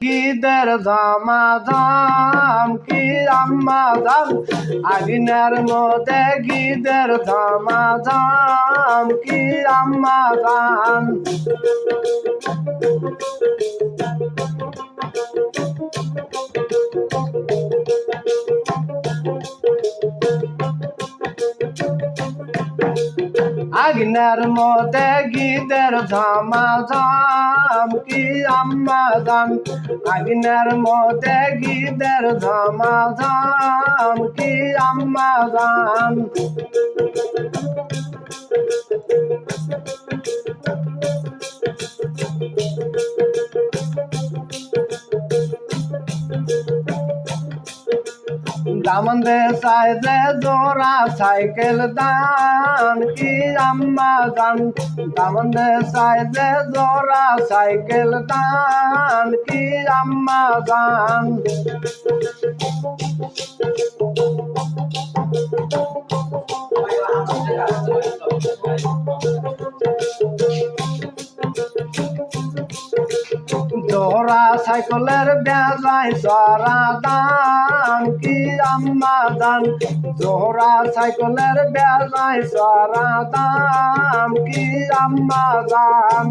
কিদের ধামাধাম কি আম্মা আগিনার মধ্যে গিদের ধামাধাম কি আম্মা আগ্নের মতে গীতের ঝামা ঝাম কি আম্মা জান আগ্নের মধ্যে গীতের ঝামা ঝাম কি আম্মা দামন দে সাইজে জোড়া সাইকেল দান কি আম্মা গান দামন দে সাইজে জোড়া সাইকেল দান কি আম্মা জান? জোড়া সাইকেলের বেজায় সরা দান, কি আম্মা দান জোড়া সাইকেলের বেজায় সরা দান, কি আম্মা দান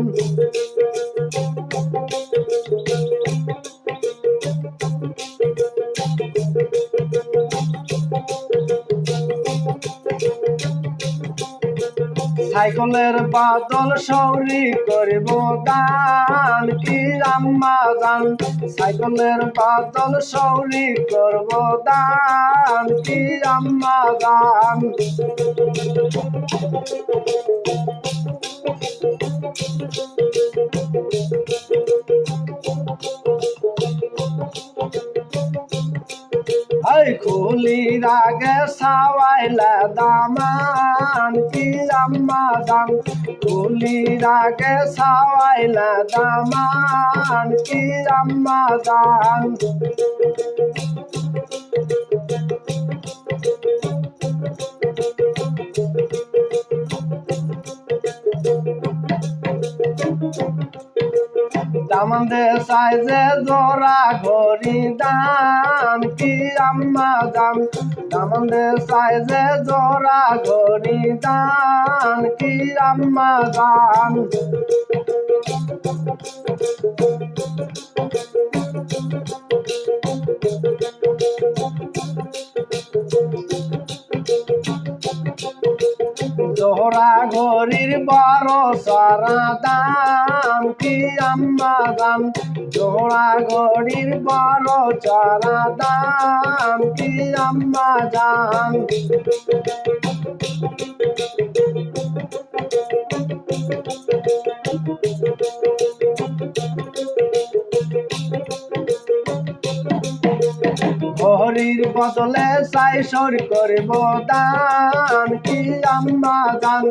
সাইকেলের বাদল সৌরি করিব দান কি আম্মা জান সাইকেলের বাদল সৌরি করব দান কি আম্মা দান হাই খুলির আগে সাওয়াইলা দামান কি আম্মা দাম। খুলির আগে সাওয়াইলা দামান কি আম্মা দামন্দে সাইজে জোড়া ঘড়ি দাম কি আম্মা দাম? দামন্দে সাইজে জোড়া ঘড়ি দান কি আম্মা দাম? বড় সারা দাম কি আম্মা দাম? জোহরা ঘড়ির বড় চারা দাম কি আম্মা হরির বদলে সাই সর করব দান কি আম্মা দান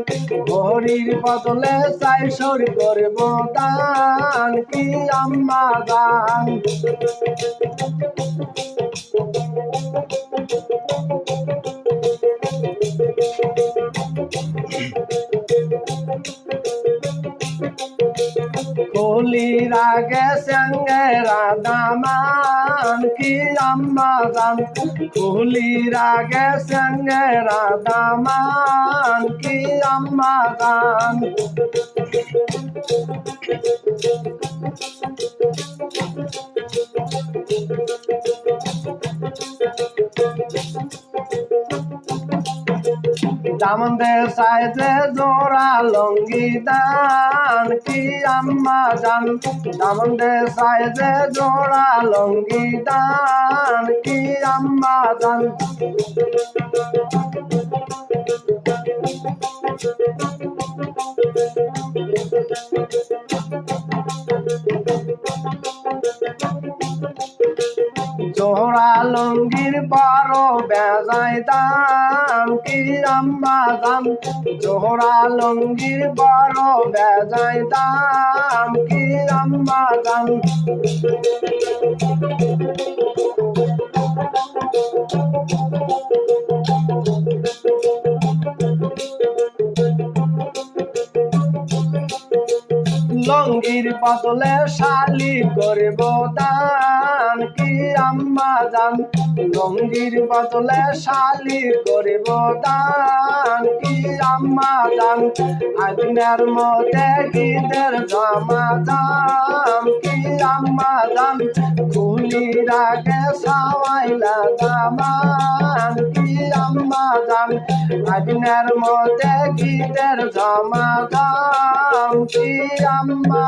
হরির বদলে সাই সর করব দান কি আম্মা দান কলির আগে সঙ্গে রাধামান কি আম্মা জান কলির আগে সঙ্গে রাধামান কি আম্মা জান দামন্দে সাইজে জোড়া লঙ্গি দান কি আম্মা জান? দামন্দে সাইজে জোড়া লঙ্গি দান কি আম্মা জান? জোহরা লঙ্গির বড় বেজায় কি আম্মা দাম জোহরা লঙ্গির বড় বেজায় দাম কি আম্মা দাম? বদলে শালি করিব দান কি আম্মা জান? লঙ্গির বদলে, শালি করিব দান কি আম্মা জান? আগুনের মধ্যে গীতের জমা দাম কি আম্মা জান? খুলির আগে সাওয়াইলা দামান কি আম্মা জান? আগুনের মধ্যে গীতের জমা দাম কি আম্মা